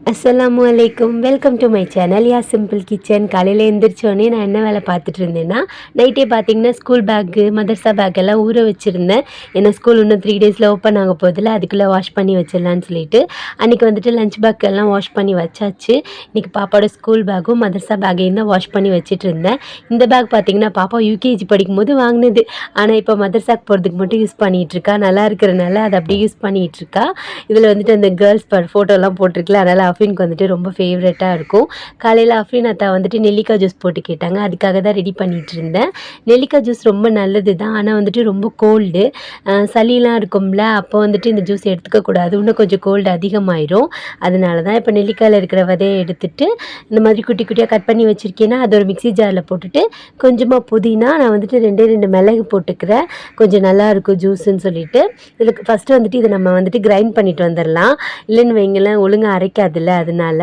அஸ்ஸலாமு அலைக்கும் welcome to my channel யா சிம்பிள் கிச்சன் காலையில் எழுந்திரிச்சோடனே நான் என்ன வேலை பார்த்துட்டு இருந்தேன்னா நைட்டே பார்த்தீங்கன்னா ஸ்கூல் பேக்கு மதர்சா பேக் எல்லாம் ஊற வச்சுருந்தேன். ஏன்னா ஸ்கூல் இன்னும் த்ரீ டேஸில் ஓப்பன் ஆக போதில்ல அதுக்குள்ளே வாஷ் பண்ணி வச்சிடலான்னு சொல்லிட்டு அன்றைக்கி வந்துட்டு லஞ்ச் பேக் எல்லாம் வாஷ் பண்ணி வச்சாச்சு. இன்றைக்கி பாப்பாவோட ஸ்கூல் பேக்கும் மதர்சா பேக்கையும் தான் வாஷ் பண்ணி வச்சுட்டு இருந்தேன். இந்த பேக் பார்த்தீங்கன்னா பாப்பா யூகேஜி படிக்கும்போது வாங்கினது. ஆனால் இப்போ மதர்சாக் போகிறதுக்கு மட்டும் யூஸ் பண்ணிகிட்ருக்கா நல்லா இருக்கிறனால அதை அப்படியே யூஸ் பண்ணிகிட்டு இருக்கா? இதில் வந்துட்டு அந்த கேர்ள்ஸ் ஃபோட்டோலாம் போட்டிருக்கல அதனால் அஃபினுக்கு வந்துட்டு ரொம்ப ஃபேவரட்டாக இருக்கும். காலையில் அஃபின் அத்தா வந்துட்டு நெல்லிக்காய் ஜூஸ் போட்டு கேட்டாங்க. அதுக்காக தான் ரெடி பண்ணிகிட்டு இருந்தேன். நெல்லிக்காய் ஜூஸ் ரொம்ப நல்லது தான். ஆனால் வந்துட்டு ரொம்ப கோல்டு சளிலாம் இருக்கும்ல. அப்போ வந்துட்டு இந்த ஜூஸ் எடுத்துக்கக்கூடாது இன்னும் கொஞ்சம் கோல்டு அதிகமாயிரும். அதனால தான் இப்போ நெல்லிக்காயில் இருக்கிற விதையை எடுத்துட்டு இந்த மாதிரி குட்டி குட்டியாக கட் பண்ணி வச்சுருக்கேன்னா அது ஒரு மிக்ஸி ஜாரில் போட்டுட்டு கொஞ்சமாக புதினா நான் வந்துட்டு ரெண்டே ரெண்டு மிளகு போட்டுக்கிறேன். கொஞ்சம் நல்லாயிருக்கும் ஜூஸுன்னு சொல்லிட்டு. இதில் ஃபஸ்ட்டு வந்துட்டு இதை நம்ம வந்துட்டு கிரைண்ட் பண்ணிட்டு வந்துடலாம் இல்லைன்னு வைங்களேன் ஒழுங்காக அரைக்காது அரைக்காதுல்ல அதனால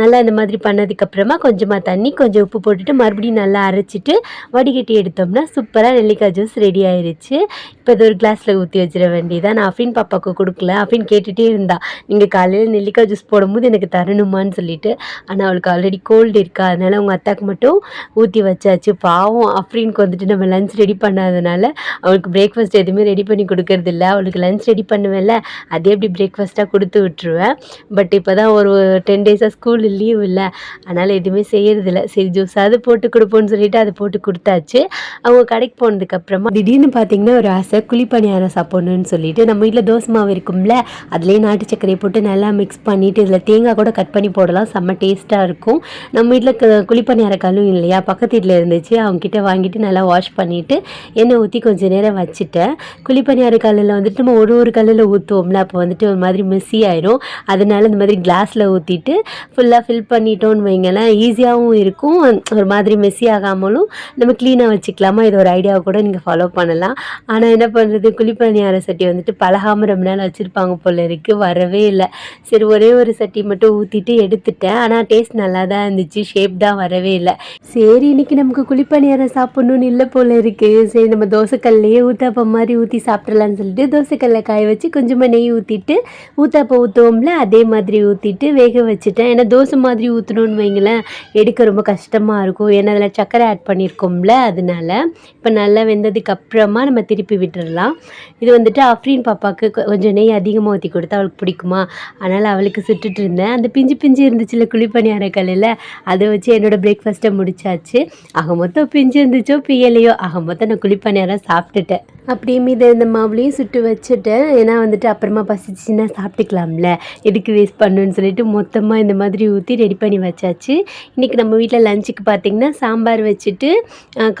நல்லா இந்த மாதிரி பண்ணதுக்கப்புறமா கொஞ்சமாக தண்ணி கொஞ்சம் உப்பு போட்டுட்டு மறுபடியும் நல்லா அரைச்சிட்டு வடிகட்டி எடுத்தோம்னா சூப்பராக நெல்லிக்காய் ஜூஸ் ரெடி ஆயிடுச்சு இப்போ இது ஒரு கிளாஸில் ஊற்றி வச்சிட வேண்டியதான் நான் அஃபின் பாப்பாவுக்கு கொடுக்கல. அஃபின் கேட்டுகிட்டே இருந்தா நீங்கள் காலையில் நெல்லிக்காய் ஜூஸ் போடும்போது எனக்கு தரணுமான்னு சொல்லிட்டு. ஆனால் அவளுக்கு ஆல்ரெடி கோல்டு இருக்கா. அதனால் அவங்க அத்தாக்கு மட்டும் ஊற்றி வச்சாச்சு. பாவம் அஃப்ரீனுக்கு வந்துட்டு நம்ம லஞ்ச் ரெடி பண்ணாதனால அவளுக்கு பிரேக்ஃபாஸ்ட் எதுவுமே ரெடி பண்ணி கொடுக்கறதில்ல. அவளுக்கு லஞ்ச் ரெடி பண்ணுவேன்ல அதே எப்படி பிரேக்ஃபாஸ்ட்டாக கொடுத்து விட்டுருவேன். பட் இப்போ தான் ஒரு டென் டேஸாக ஸ்கூல் லீவ் இல்லை. அதனால் எதுவுமே செய்யறதில்ல. சரி ஜூஸாவது போட்டு கொடுப்போம்னு சொல்லிட்டு அதை போட்டு கொடுத்தாச்சு. அவங்க கடைக்கு போனதுக்கப்புறமா திடீர்னு பார்த்தீங்கன்னா ஒரு ஆசை குழிப்பணியாரம் சாப்பிட்ணுன்னு சொல்லிட்டு நம்ம வீட்டில் தோசை மாவு இருக்கும்ல அதுலேயே நாட்டு சர்க்கரையை போட்டு நல்லா மிக்ஸ் பண்ணிவிட்டு இதில் தேங்காய் கூட கட் பண்ணி போடலாம். செம்ம டேஸ்ட்டாக இருக்கும். நம்ம வீட்டில் க குழிப்பணியார கல்லும் இல்லையா பக்கத்து வீட்டில் இருந்துச்சு. அவங்ககிட்ட வாங்கிட்டு நல்லா வாஷ் பண்ணிவிட்டு எண்ணெய் ஊற்றி கொஞ்சம் நேரம் வச்சுட்டேன். குழிப்பணியார கல்லில் வந்துட்டு நம்ம ஒரு ஒரு கல்லில் ஊற்றுவோம்ல அப்போ வந்துட்டு ஒரு மாதிரி மிஸ்ஸி ஆயிரும். அதனால இந்த மாதிரி கிளாஸில் ஊற்றிட்டு ஃபுல்லாக ஃபில் பண்ணிட்டோன்னு வைங்களேன். ஈஸியாகவும் இருக்கும். ஒரு மாதிரி மெஸ்ஸி ஆகாமலும் நம்ம க்ளீனாக வச்சுக்கலாமா? இது ஒரு ஐடியாவை கூட நீங்கள் ஃபாலோ பண்ணலாம். ஆனால் என்ன பண்ணுறது குழிப்பணியார சட்டி வந்துட்டு பழகாமல் ரொம்ப நாள் வச்சுருப்பாங்க போல இருக்குது வரவே இல்லை. சரி ஒரே ஒரு சட்டி மட்டும் ஊற்றிட்டு எடுத்துட்டேன். ஆனால் டேஸ்ட் நல்லா தான் இருந்துச்சு. ஷேப் தான் வரவே இல்லை. சரி இன்றைக்கி நமக்கு குழிப்பணியாரம் சாப்பிட்ணுன்னு இல்லை போல் இருக்குது சரி நம்ம தோசைக்கல்லையே ஊத்தாப்பம் மாதிரி ஊற்றி சாப்பிட்றலான்னு சொல்லிட்டு தோசைக்கல்லை காய வச்சு கொஞ்சமாக நெய் ஊற்றிட்டு ஊத்தாப்பம் ஊற்றுவோம்ல அதே மாதிரி ஊற்றிட்டு வேக வச்சுட்டேன். ஏன்னா தோசை மாதிரி ஊற்றணும்னு வைங்களேன். எடுக்க ரொம்ப கஷ்டமாக இருக்கும். ஏன்னா அதில் சர்க்கரை ஆட் பண்ணியிருக்கோம்ல அதனால. இப்போ நல்லா வெந்ததுக்கு அப்புறமா நம்ம திருப்பி விட்டுறலாம். இது வந்துட்டு அஃப்ரீன் பாப்பாவுக்கு கொஞ்சம் நெய் அதிகமாக ஊற்றி கொடுத்தா அவளுக்கு பிடிக்குமா? அதனால் அவளுக்கு சுட்டுட்டு இருந்தேன். அந்த பிஞ்சு பிஞ்சு இருந்துச்சுல குழிப்பணியார கல்லில் அதை வச்சு என்னோட பிரேக்ஃபாஸ்ட்டை முடிச்சாச்சு. ஆக மொத்தம் பிஞ்சு இருந்துச்சோ பியலையோ ஆக மொத்தம் நான் குழிப்பணியாரம் சாப்பிட்டுட்டேன். அப்படியே மீது இந்த மாவுலையும் சுட்டு வச்சுட்டேன். ஏன்னா வந்துட்டு அப்புறமா பசிச்சுன்னா சாப்பிட்டுக்கலாம்ல. எதுக்கு வேஸ்ட் பண்ணுன்னு சொல்லிட்டு மொத்தமாக இந்த மாதிரி ஊற்றி ரெடி பண்ணி வச்சாச்சு. இன்றைக்கி நம்ம வீட்டில் லஞ்சுக்கு பார்த்திங்கன்னா சாம்பார் வச்சுட்டு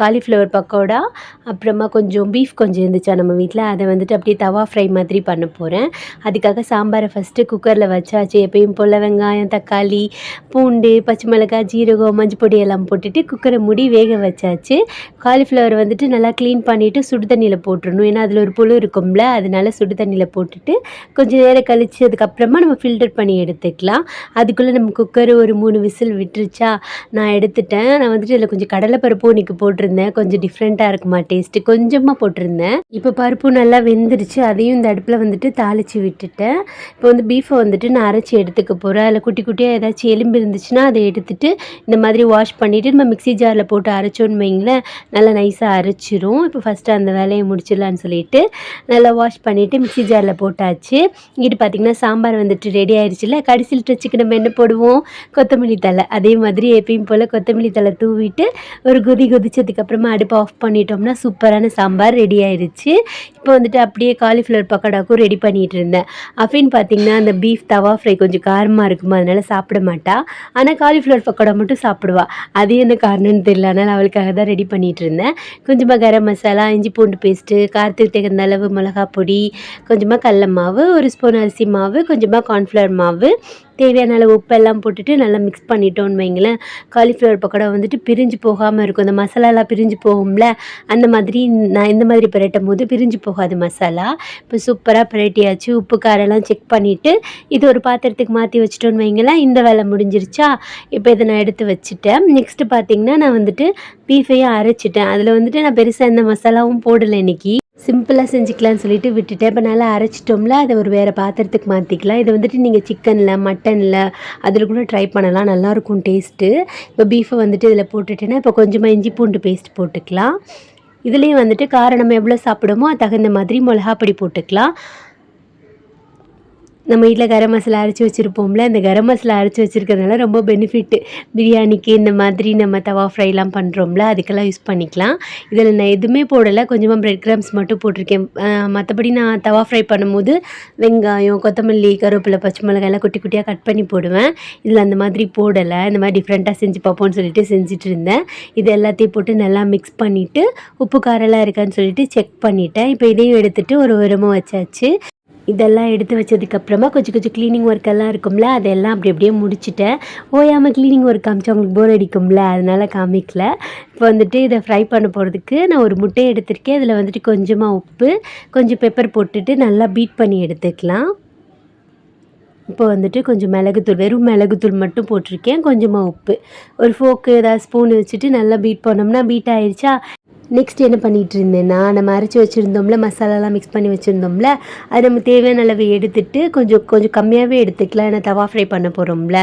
காலிஃப்ளவர் பக்கோடா அப்புறமா கொஞ்சம் பீஃப் கொஞ்சம் இருந்துச்சா நம்ம வீட்டில் அதை வந்துட்டு அப்படியே தவா ஃப்ரை மாதிரி பண்ண போகிறேன் அதுக்காக சாம்பாரை ஃபஸ்ட்டு குக்கரில் வச்சாச்சு. எப்பயும் போல் வெங்காயம் தக்காளி பூண்டு பச்சை மிளகாய் ஜீரகம் மஞ்சள் பொடி எல்லாம் போட்டுட்டு குக்கரை முடி வேக வச்சாச்சு. காலிஃப்ளவர் வந்துட்டு நல்லா க்ளீன் பண்ணிவிட்டு சுடு தண்ணியில் போட்டுடணும் ஏன்னா அதில் ஒரு புழு இருக்கும்ல அதனால சுடு தண்ணியில் போட்டுட்டு கொஞ்சம் நேரம் கழிச்சதுக்கப்புறமா நம்ம ஃபில்டர் பண்ணி எடுத்துக்கலாம். அதுக்குள்ளே நம்ம குக்கர் ஒரு மூணு விசில் விட்டுருச்சா நான் எடுத்துட்டேன். நான் வந்துட்டு இதில் கொஞ்சம் கடலைப்பருப்பும் இன்றைக்கி போட்டிருந்தேன். கொஞ்சம் டிஃப்ரெண்ட்டாக இருக்குமா டேஸ்ட்டு கொஞ்சமாக போட்டிருந்தேன். இப்போ பருப்பு நல்லா வெந்துருச்சு அதையும் இந்த அடுப்பில் வந்துட்டு தாளித்து விட்டுட்டேன். இப்போ வந்து பீஃபை வந்துட்டு நான் அரைச்சி எடுத்துக்க போகிறேன் அதில் குட்டி குட்டியாக ஏதாச்சும் எலும்பு இருந்துச்சுன்னா அதை எடுத்துட்டு இந்த மாதிரி வாஷ் பண்ணிவிட்டு நம்ம மிக்ஸி ஜாரில் போட்டு அரைச்சோன்னு வைங்களேன் நல்லா நைஸாக அரைச்சிரும். இப்போ ஃபஸ்ட்டு அந்த வேலையை முடிச்சிடலான்னு சொல்லிட்டு நல்லா வாஷ் பண்ணிவிட்டு மிக்ஸி ஜாரில் போட்டாச்சு. இங்கிட்டு பார்த்தீங்கன்னா சாம்பார் வந்துட்டு ரெடி ஆயிடுச்சுல சில்ட்ரு டச்சுக்கு நம்ம என்ன போடுவோம்? கொத்தமல்லி தழை. அதே மாதிரி எப்பயும் போல் கொத்தமல்லி தழை தூவிட்டு ஒரு கொதி கொதிச்சதுக்கப்புறமா அடுப்பை ஆஃப் பண்ணிட்டோம்னா சூப்பரான சாம்பார் ரெடி ஆயிடுச்சு இப்போ வந்துட்டு அப்படியே காலிஃப்ளவர் பக்கோடாக்கும் ரெடி பண்ணிட்டு இருந்தேன். அப்படின்னு பார்த்தீங்கன்னா அந்த பீஃப் தவா ஃப்ரை கொஞ்சம் காரமாக இருக்குமா அதனால் சாப்பிட மாட்டா. ஆனால் காலிஃப்ளவர் பக்கோடா மட்டும் சாப்பிடுவா. அது என்ன காரணம்னு தெரியல அதனால் அவளுக்காக தான் ரெடி பண்ணிட்டு இருந்தேன். கொஞ்சமாக கரம் மசாலா இஞ்சி பூண்டு பேஸ்ட்டு காரத்துக்கு தகுந்த அளவு மிளகா பொடி கொஞ்சமாக கடல மாவு ஒரு ஸ்பூன் அரிசி மாவு கொஞ்சமாக கார்ன்ஃப்ளவர் மாவு தேவையான அளவு உப்பெல்லாம் போட்டுட்டு நல்லா மிக்ஸ் பண்ணிட்டோன்னு வைங்களேன். காலிஃப்ளவர் பக்கோடா வந்துட்டு பிரிஞ்சு போகாமல் இருக்கும். அந்த மசாலாலாம் பிரிஞ்சு போகும்ல? அந்த மாதிரி நான் இந்த மாதிரி பிரட்டும் போது பிரிஞ்சு போகாது மசாலா. இப்போ சூப்பராக பிரட்டியாச்சு. உப்பு காரெல்லாம் செக் பண்ணிவிட்டு இது ஒரு பாத்திரத்துக்கு மாற்றி வச்சிட்டோன்னு வைங்களேன். இந்த வேலை முடிஞ்சிருச்சா? இப்போ இதை நான் எடுத்து வச்சுட்டேன். நெக்ஸ்ட்டு பார்த்திங்கன்னா நான் வந்துட்டு பீஃபையும் அரைச்சிட்டேன். அதில் வந்துட்டு நான் பெருசாக எந்த மசாலாவும் போடலை இன்னைக்கு. சிம்பிளாக செஞ்சுக்கலாம்னு சொல்லிட்டு விட்டுட்டேன். இப்போ நல்லா அரைச்சிட்டோம்ல அதை ஒரு வேறு பாத்திரத்துக்கு மாற்றிக்கலாம் இதை வந்துட்டு நீங்கள் சிக்கனில் மட்டனில் அதில் கூட ட்ரை பண்ணலாம். நல்லாயிருக்கும் டேஸ்ட்டு இப்போ பீஃபை வந்துட்டு இதில் போட்டுட்டேன்னா இப்போ கொஞ்சமாக இஞ்சி பூண்டு பேஸ்ட் போட்டுக்கலாம். இதுலேயும் வந்துட்டு காரம் நம்ம எவ்வளோ சாப்பிடுமோ தகுந்த மாதிரி மிளகா பொடி போட்டுக்கலாம். நம்ம வீட்டில் கரம் மசாலா அரைச்சி வச்சுருப்போம்ல இந்த கரம் மசாலா அரைச்சி வச்சுருக்கிறதுனால ரொம்ப பெனிஃபிட்டு பிரியாணிக்கு இந்த மாதிரி நம்ம தவா ஃப்ரைலாம் பண்ணுறோம்ல அதுக்கெல்லாம் யூஸ் பண்ணிக்கலாம். இதில் நான் எதுவுமே போடலை கொஞ்சமாக ப்ரெட் கிராம்ஸ் மட்டும் போட்டிருக்கேன். மற்றபடி நான் தவா ஃப்ரை பண்ணும்போது வெங்காயம் கொத்தமல்லி கருவேப்பிலை பச்சை மிளகாயெல்லாம் குட்டி குட்டியாக கட் பண்ணி போடுவேன். இதில் அந்த மாதிரி போடலை இந்த மாதிரி டிஃப்ரெண்ட்டாக செஞ்சு பார்ப்போம்னு சொல்லிட்டு செஞ்சுட்டு இருந்தேன். இது எல்லாத்தையும் போட்டு நல்லா மிக்ஸ் பண்ணிவிட்டு உப்பு காரெல்லாம் இருக்கான்னு சொல்லிட்டு செக் பண்ணிட்டேன். இப்போ இதையும் எடுத்துகிட்டு ஒரு உரமாக வச்சாச்சு. இதெல்லாம் எடுத்து வச்சதுக்கப்புறமா கொஞ்சம் கொஞ்சம் க்ளீனிங் ஒர்க் எல்லாம் இருக்கும்ல அதெல்லாம் அப்படி அப்படியே முடிச்சுட்டேன். ஓயாமல் க்ளீனிங் ஒர்க் காமிச்சு அவங்களுக்கு போர் அடிக்கும்ல அதனால் காமிக்கல. இப்போ வந்துட்டு இதை ஃப்ரை பண்ண போகிறதுக்கு நான் ஒரு முட்டையை எடுத்திருக்கேன். அதில் வந்துட்டு கொஞ்சமாக உப்பு கொஞ்சம் பெப்பர் போட்டுட்டு நல்லா பீட் பண்ணி எடுத்துக்கலாம். இப்போ வந்துட்டு கொஞ்சம் மிளகுத்தூள் வெறும் மிளகுத்தூள் மட்டும் போட்டிருக்கேன் கொஞ்சமாக உப்பு. ஒரு ஃபோக்கு ஏதாவது ஸ்பூன் வச்சுட்டு நல்லா பீட் பண்ணோம்னா பீட் ஆயிடுச்சா நெக்ஸ்ட் என்ன பண்ணிகிட்டு இருந்தேன்னா நம்ம அரைச்சி வச்சுருந்தோம்ல மசாலாலாம் மிக்ஸ் பண்ணி வச்சுருந்தோம்ல அது நம்ம தேவையான அளவு எடுத்துட்டு கொஞ்சம் கொஞ்சம் கம்மியாகவே எடுத்துக்கலாம். ஏன்னா தவா ஃப்ரை பண்ண போகிறோம்ல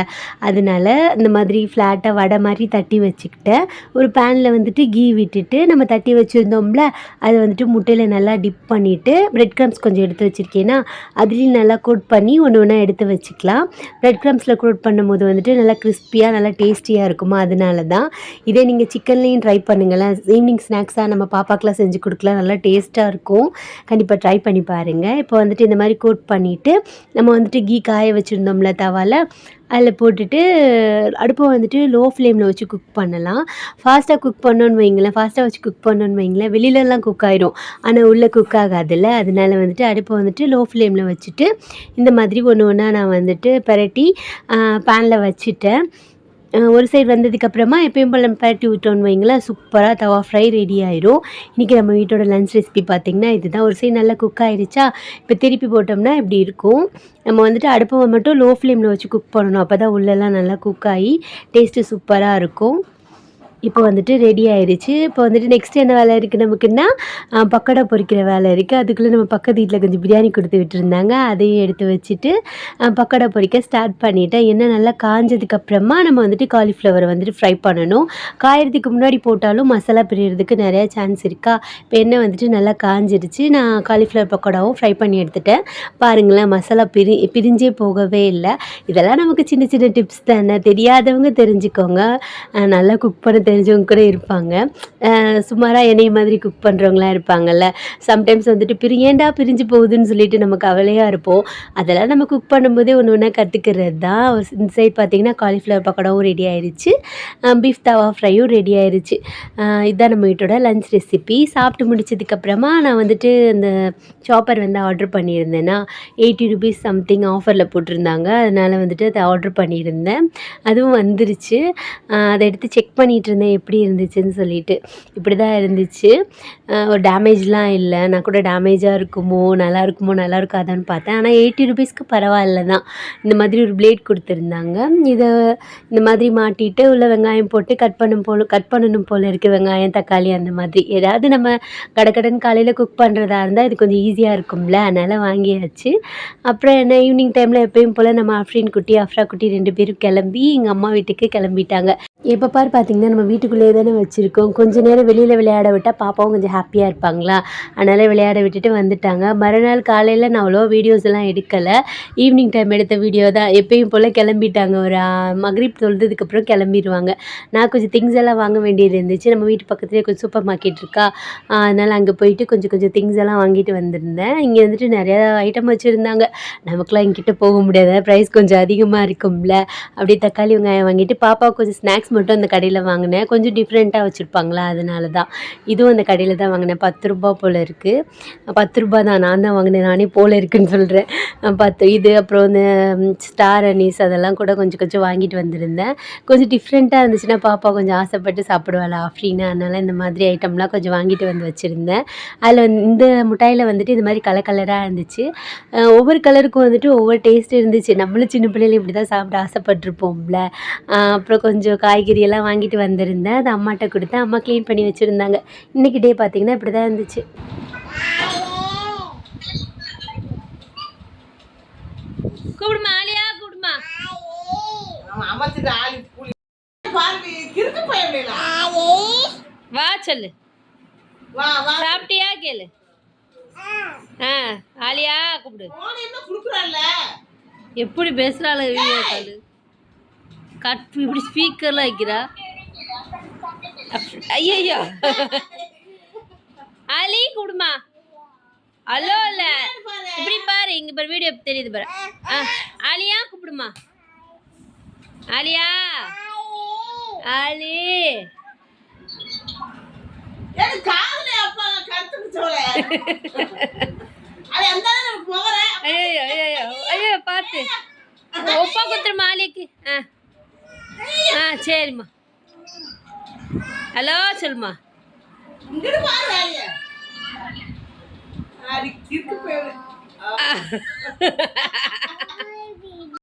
அதனால இந்த மாதிரி ஃப்ளாட்டாக வடை மாதிரி தட்டி வச்சுக்கிட்டேன். ஒரு பேனில் வந்துட்டு கீ விட்டுட்டு நம்ம தட்டி வச்சுருந்தோம்ல அதை வந்துட்டு முட்டையில் நல்லா டிப் பண்ணிவிட்டு பிரெட் க்ரம்ஸ் கொஞ்சம் எடுத்து வச்சுருக்கேன்னா அதுலேயும் நல்லா கோட் பண்ணி ஒன்று ஒன்றா எடுத்து வச்சுக்கலாம். பிரெட் க்ரம்ஸில் கோட் பண்ணும்போது வந்துட்டு நல்லா கிறிஸ்பியாக நல்லா டேஸ்டியாக இருக்குமா? அதனால தான் இதே நீங்கள் சிக்கன்லேயும் ட்ரை பண்ணுங்களேன். ஈவினிங் ஸ்நாக்ஸ் ஸ்நாக்ஸாக நம்ம பாப்பாக்கெலாம் செஞ்சு கொடுக்கலாம். நல்லா டேஸ்ட்டாக இருக்கும். கண்டிப்பாக ட்ரை பண்ணி பாருங்கள் இப்போ வந்துட்டு இந்த மாதிரி கோட் பண்ணிவிட்டு நம்ம வந்துட்டு கீ காய வச்சுருந்தோம்ல தவாவில் அதில் போட்டுட்டு அடுப்பை வந்துட்டு லோ ஃப்ளேமில் வச்சு குக் பண்ணலாம். ஃபாஸ்ட்டாக குக் பண்ணோன்னு வைங்களேன். ஃபாஸ்ட்டாக வச்சு குக் பண்ணோன்னு வைங்களேன். வெளியிலலாம் குக் ஆகிடும் ஆனால் உள்ளே குக் ஆகாதில்ல. அதனால வந்துட்டு அடுப்பை வந்துட்டு லோ ஃப்ளேமில் வச்சுட்டு இந்த மாதிரி ஒன்று ஒன்றா நான் வந்துட்டு பரட்டி பேனில் வச்சுட்டேன். ஒரு சைடு வந்ததுக்கப்புறமா எப்பயும் போல் பரட்டி விட்டோன்னு வைங்களேன் சூப்பராக தவா ஃப்ரை ரெடி ஆயிரும். இன்றைக்கி நம்ம வீட்டோட லன்ச் ரெசிபி பார்த்திங்கன்னா இதுதான். ஒரு சைடு நல்லா குக் ஆயிடுச்சா இப்போ திருப்பி போட்டோம்னா இப்படி இருக்கும். நம்ம வந்துட்டு அடுப்பை மட்டும் லோ ஃப்ளேமில் வச்சு குக் பண்ணணும். அப்போ தான் உள்ளெல்லாம் நல்லா குக் ஆகி டேஸ்ட்டு சூப்பராக இருக்கும். இப்போ வந்துட்டு ரெடி ஆயிடுச்சு இப்போ வந்துட்டு நெக்ஸ்ட் என்ன வேலை இருக்குது நமக்குன்னா பக்கோடா பொறிக்கிற வேலை இருக்குது அதுக்குள்ளே நம்ம பக்கத்து வீட்டில் கொஞ்சம் பிரியாணி கொடுத்து விட்டுருந்தாங்க. அதையும் எடுத்து வச்சுட்டு பக்கோடா பொறிக்க ஸ்டார்ட் பண்ணிவிட்டேன் என்ன நல்லா காஞ்சதுக்கப்புறமா நம்ம வந்துட்டு காலிஃப்ளவரை வந்துட்டு ஃப்ரை பண்ணணும். காயறதுக்கு முன்னாடி போட்டாலும் மசாலா பிரியறதுக்கு நிறையா சான்ஸ் இருக்கா? இப்போ எண்ணெய் வந்துட்டு நல்லா காஞ்சிடுச்சு நான் காலிஃப்ளவர் பக்கோடாவும் ஃப்ரை பண்ணி எடுத்துட்டேன். பாருங்களேன் மசாலா பிரி பிரிஞ்சே போகவே இல்லை. இதெல்லாம் நமக்கு சின்ன சின்ன டிப்ஸ் தானே. தெரியாதவங்க தெரிஞ்சுக்கோங்க. நல்லா குக் பண்ண தெரிஞ்சவங்க கூட இருப்பாங்க சுமாராக என்னைய மாதிரி குக் பண்ணுறவங்களாம் இருப்பாங்கல்ல. சம்டைம்ஸ் வந்துட்டு பிரி ஏன்டா பிரிஞ்சு போகுதுன்னு சொல்லிட்டு நம்ம கவலையாக இருப்போம். அதெல்லாம் நம்ம குக் பண்ணும்போதே ஒன்று ஒன்றா கற்றுக்கிறது தான் இந்த சைட் பார்த்திங்கன்னா காலிஃப்ளவர் பக்கோடாவும் ரெடி ஆயிடுச்சு பீஃப் தவா ஃப்ரையும் ரெடி ஆயிடுச்சு இதுதான் நம்ம வீட்டோட லஞ்ச் ரெசிபி சாப்பிட்டு முடிச்சதுக்கப்புறமா நான் வந்துட்டு அந்த சாப்பர் வந்து ஆர்டர் பண்ணியிருந்தேன்னா எயிட்டி ருபீஸ் சம்திங் ஆஃபரில் போட்டிருந்தாங்க. அதனால் வந்துட்டு அதை ஆர்டர் பண்ணியிருந்தேன். அதுவும் வந்துருச்சு. அதை எடுத்து செக் பண்ணிகிட்டு இருந்தேன் எப்படி இருந்துச்சுன்னு சொல்லிட்டு. இப்படி தான் இருந்துச்சு ஒரு டேமேஜ்லாம் இல்லை. நான் கூட டேமேஜாக இருக்குமோ நல்லா இருக்குமோ நல்லா இருக்காதான்னு பார்த்தேன். ஆனால் எயிட்டி ருபீஸ்க்கு பரவாயில்ல தான். இந்த மாதிரி ஒரு பிளேட் கொடுத்துருந்தாங்க. இதை இந்த மாதிரி மாட்டிட்டு உள்ள வெங்காயம் போட்டு கட் பண்ணும் போல் கட் பண்ணணும் போல் இருக்குது வெங்காயம் தக்காளி அந்த மாதிரி. ஏதாவது நம்ம கடக்கடன் காலையில் குக் பண்ணுறதா இருந்தால் இது கொஞ்சம் ஈஸியாக இருக்கும்ல. அதனால் வாங்கியாச்சு. அப்புறம் என்ன ஈவினிங் டைமில் எப்பயும் போல் நம்ம அஃப்ரீன் குட்டி அஃப்ரா குட்டி ரெண்டு பேரும் கிளம்பி எங்கள் அம்மா வீட்டுக்கு கிளம்பிட்டாங்க. எப்போ பார் பார்த்திங்கன்னா நம்ம வீட்டுக்குள்ளேயே தானே வச்சுருக்கோம். கொஞ்ச நேரம் வெளியில் விளையாட விட்டால் பாப்பாவும் கொஞ்சம் ஹாப்பியாக இருப்பாங்களா? அதனால் விளையாட விட்டுட்டு வந்துட்டாங்க. மறுநாள் காலையில் நான் அவ்வளோ வீடியோஸ் எல்லாம் எடுக்கலை. ஈவினிங் டைம் எடுத்த வீடியோ தான். எப்பயும் போல் கிளம்பிட்டாங்க. ஒரு மக்ரீப் தொழுதுக்கப்புறம் கிளம்பிடுவாங்க நான் கொஞ்சம் திங்ஸ் எல்லாம் வாங்க வேண்டியது இருந்துச்சு. நம்ம வீட்டு பக்கத்துலேயே கொஞ்சம் சூப்பர் மார்க்கெட் இருக்கா? அதனால் அங்கே போயிட்டு கொஞ்சம் கொஞ்சம் திங்ஸ் எல்லாம் வாங்கிட்டு வந்திருந்தேன். இங்கே வந்துட்டு நிறையா ஐட்டம் வச்சுருந்தாங்க. நமக்குலாம் எங்கிட்ட போக முடியாது. ப்ரைஸ் கொஞ்சம் அதிகமாக இருக்கும்ல. அப்படியே தக்காளி வெங்காயம் வாங்கிட்டு பாப்பா கொஞ்சம் ஸ்நாக்ஸ் மட்டும் அந்த கடையில் வாங்கினேன். கொஞ்சம் டிஃப்ரெண்ட்டாக வச்சுருப்பாங்களா? அதனால தான் இதுவும் அந்த கடையில் தான் வாங்கினேன். பத்து ரூபா போல் இருக்குது பத்து ரூபா தான். நான் தான் வாங்கினேன். நானே போல் இருக்குன்னு சொல்கிறேன் பத்து இது அப்புறம் இந்த ஸ்டார் அனீஸ் அதெல்லாம் கூட கொஞ்சம் கொஞ்சம் வாங்கிட்டு வந்திருந்தேன். கொஞ்சம் டிஃப்ரெண்ட்டாக இருந்துச்சுன்னா பாப்பா கொஞ்சம் ஆசைப்பட்டு சாப்பிடுவாளா? அப்படின்னு அதனால் இந்த மாதிரி ஐட்டம்லாம் கொஞ்சம் வாங்கிட்டு வந்து வச்சுருந்தேன். அதில் வந்து இந்த மிட்டாயில் வந்துட்டு இந்த மாதிரி கலர் கலராக இருந்துச்சு. ஒவ்வொரு கலருக்கும் வந்துட்டு ஒவ்வொரு டேஸ்ட் இருந்துச்சு. நம்மளும் சின்ன பிள்ளைகள் இப்படி தான் சாப்பிட ஆசைப்பட்டிருப்போம்ல. அப்புறம் கொஞ்சம் காய் காய்கறியெல்லாம் வாங்கிட்டு வந்திருந்தேன். அதை அம்மாட்ட கொடுத்தேன். அம்மா க்ளீன் பண்ணி வச்சுருந்தாங்க. இன்றைக்கி டே பார்த்திங்கன்னா இப்படி தான் இருந்துச்சு. கூப்பிடுமா ஆலியா? கூப்பிடுமா வா சொல்லு. சாப்பிட்டியா? கேளு. ஆ ஆலியா கூப்பிடு. எப்படி பேசுறாள் வீடியோ காலு. கட் இப்படி ஸ்பீக்கர்லாம் வைக்கிறா. ஐயோ அலி கூடுமா. ஹலோ இல்ல இப்படி பாரு இங்க பாரு வீடியோ தெரியுது பாரு. ஆ, ஆலியா கூப்பிடுமா. நமக்கு முகரேன் ஐயோ ஐயோ ஐயோ பார்த்து. ஒப்பா கொடுத்துருமா ஆலிக்கு ஆ ஆ. சரிம்மா. ஹலோ சொல்லுமா அது கிறுக்கு